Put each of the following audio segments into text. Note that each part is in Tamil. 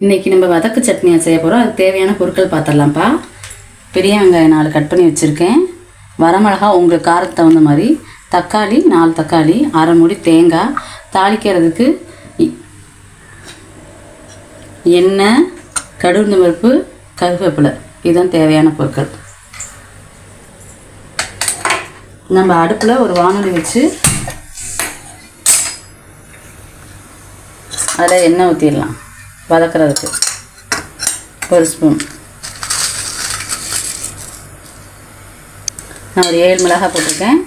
இன்றைக்கி நம்ம வதக்கு சட்னியை செய்ய போகிறோம் அதுக்கு தேவையான பொருட்கள் பார்த்துடலாம்ப்பா பெரிய வெங்காயம் நாலு கட் பண்ணி வச்சுருக்கேன். வரமிளகா உங்கள் காரத்துக்கு தகுந்த மாதிரி. தக்காளி நாலு தக்காளி அரை மூடி தேங்காய். தாளிக்கிறதுக்கு இ- எண்ணெய் கடுகு பருப்பு கருவேப்பிலை. இதுதான் தேவையான பொருட்கள். நம்ம அடுப்பில் ஒரு வானொலி வச்சு அதில் எண்ணெய் ஊற்றிடலாம் வதக்கிறதுக்கு. ஒரு ஸ்பூன் நான் ஒரு ஏழு மிளகாய் போட்டிருக்கேன்.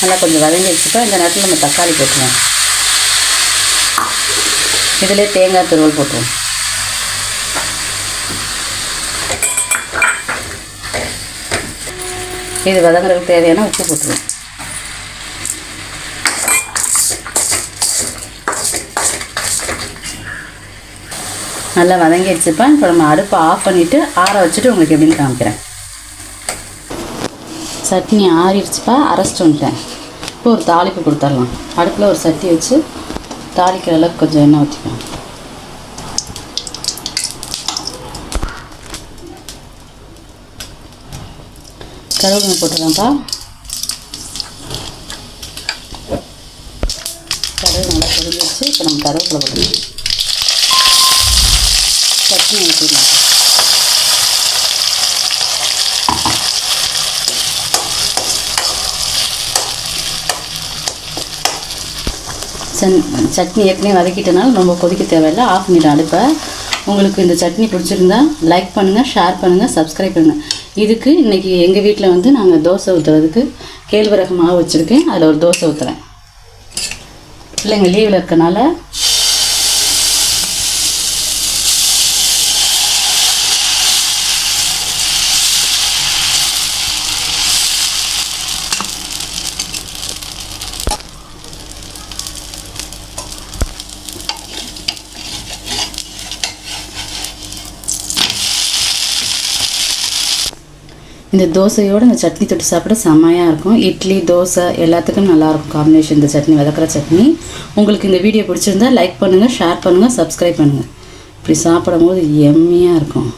நல்லா கொஞ்சம் வதங்கி வச்சுப்போம் இந்த நேரத்தில் நம்ம தக்காளி போட்டுருவோம் இதிலே தேங்காய் துருவல் போட்டுருவோம். இது வதங்குறதுக்கு தேவையான உப்பு போட்டுருவோம். நல்லா வதங்கி வச்சுப்பேன் இப்போ நம்ம அடுப்பை ஆஃப் பண்ணிவிட்டு ஆற வச்சுட்டு உங்களுக்கு எப்படின்னு காமிக்கிறேன். சட்னி ஆறிடுச்சுப்பா அரைச்சிட்டு வந்துட்டேன். இப்போ ஒரு தாளிப்பு கொடுத்துடலாம். அடுப்பில் ஒரு சட்டி வச்சு தாளிக்கிற அளவுக்கு கொஞ்சம் எண்ணெய் ஊற்றிக்கலாம் கருவேப்பிலை போட்டுடலாம்ப்பா. கருவேப்பிலை நல்லா பொரிஞ்சிருச்சு இப்போ நம்ம கருவேப்பிலை போட்டுக்கலாம். சட்னி ஊற்றிடலாம் சன் சட்னி ஏற்கனவே வதக்கிட்டனால ரொம்ப கொதிக்க தேவையில்லை. ஆஃப் பண்ணிட்டு அடுப்பை உங்களுக்கு இந்த சட்னி பிடிச்சிருந்தா லைக் பண்ணுங்கள் ஷேர் பண்ணுங்கள் சப்ஸ்கிரைப் பண்ணுங்கள் இதுக்கு இன்றைக்கி எங்கள் வீட்டில் வந்து நாங்கள் தோசை ஊற்றுறதுக்கு கேழ்வரகு மாவு வச்சுருக்கேன். அதில் ஒரு தோசை ஊற்றுறேன் பிள்ளைங்க லீவில் இருக்கனால இந்த தோசையோடு இந்த சட்னி தொட்டு சாப்பிட செம்மையாக இருக்கும். இட்லி தோசை எல்லாத்துக்கும் நல்லாயிருக்கும் காம்பினேஷன் இந்த சட்னி வதக்கிற சட்னி. உங்களுக்கு இந்த வீடியோ பிடிச்சிருந்தா லைக் பண்ணுங்கள் ஷேர் பண்ணுங்கள் சப்ஸ்கிரைப் பண்ணுங்கள் இப்படி சாப்பிடும் போது எம்மியாக இருக்கும்.